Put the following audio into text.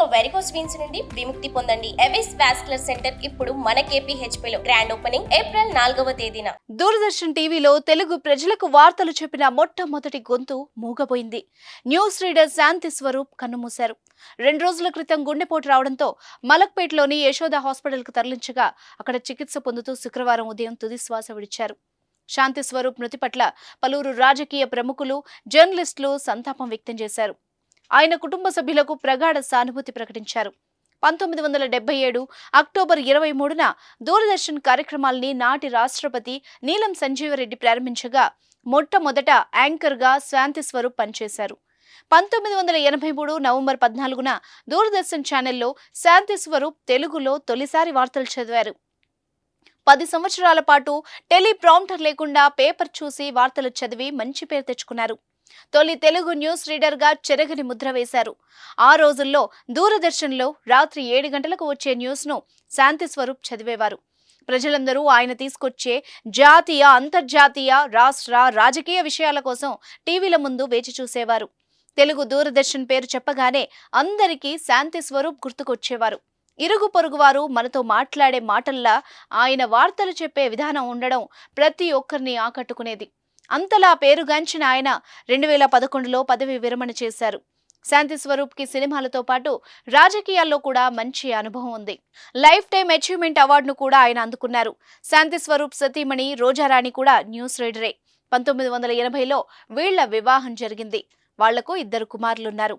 ఇక varicose veins నుండి విముక్తి పొందండి. ఎవిస్ వాస్కులర్ సెంటర్ ఇప్పుడు మన KPHP లో గ్రాండ్ ఓపెనింగ్ ఏప్రిల్ నాలుగవ తేదీన. దూరదర్శన్ టీవీలో తెలుగు ప్రజలకు వార్తలు చెప్పిన మొట్టమొదటి గొంతు మూగబోయింది. న్యూస్ రీడర్ శాంతి స్వరూప్ కన్నుమూశారు. రెండు రోజుల క్రితం గుండెపోటు రావడంతో మలక్పేటలోని యశోద హాస్పిటల్కు తరలించగా అక్కడ చికిత్స పొందుతూ శుక్రవారం ఉదయం తుది శ్వాస విడిచారు. శాంతి స్వరూప్ మృతి పట్ల పలువురు రాజకీయ ప్రముఖులు జర్నలిస్టులు సంతాపం వ్యక్తం చేశారు. ఆయన కుటుంబ సభ్యులకు ప్రగాఢ సానుభూతి ప్రకటించారు. పంతొమ్మిది వందల డెబ్బై ఏడు అక్టోబర్ ఇరవై మూడున దూరదర్శన్ కార్యక్రమాల్ని నాటి రాష్ట్రపతి నీలం సంజీవరెడ్డి ప్రారంభించగా మొట్టమొదట యాంకర్గా శాంతి స్వరూప్ పనిచేశారు. పంతొమ్మిది వందల ఎనభై మూడు నవంబర్ పద్నాలుగున దూరదర్శన్ ఛానల్లో శాంతి స్వరూప్ తెలుగులో తొలిసారి వార్తలు చదివారు. పది సంవత్సరాల పాటు టెలిప్రాంప్టర్ లేకుండా పేపర్ చూసి వార్తలు చదివి మంచి పేరు తెచ్చుకున్నారు. తొలి తెలుగు న్యూస్ రీడర్గా చెరగని ముద్ర వేశారు. ఆ రోజుల్లో దూరదర్శన్లో రాత్రి ఏడు గంటలకు వచ్చే న్యూస్ను శాంతి స్వరూప్ చదివేవారు. ప్రజలందరూ ఆయన తీసుకొచ్చే జాతీయ అంతర్జాతీయ రాష్ట్ర రాజకీయ విషయాల కోసం టీవీల ముందు వేచి చూసేవారు. తెలుగు దూరదర్శన్ పేరు చెప్పగానే అందరికీ శాంతి స్వరూప్ గుర్తుకొచ్చేవారు. ఇరుగు పొరుగువారు మనతో మాట్లాడే మాటల్లా ఆయన వార్తలు చెప్పే విధానం ఉండడం ప్రతి ఒక్కరిని ఆకట్టుకునేది. అంతలా పేరుగాంచిన ఆయన రెండు వేల పదకొండులో పదవి విరమణ చేశారు. శాంతి స్వరూప్కి సినిమాలతో పాటు రాజకీయాల్లో కూడా మంచి అనుభవం ఉంది. లైఫ్ టైం అచీవ్మెంట్ అవార్డును కూడా ఆయన అందుకున్నారు. శాంతి స్వరూప్ సతీమణి రోజారాణి కూడా న్యూస్ రీడరే. పంతొమ్మిది వందల ఎనభైలో వీళ్ళ వివాహం జరిగింది. వాళ్ళకు ఇద్దరు కుమారులున్నారు.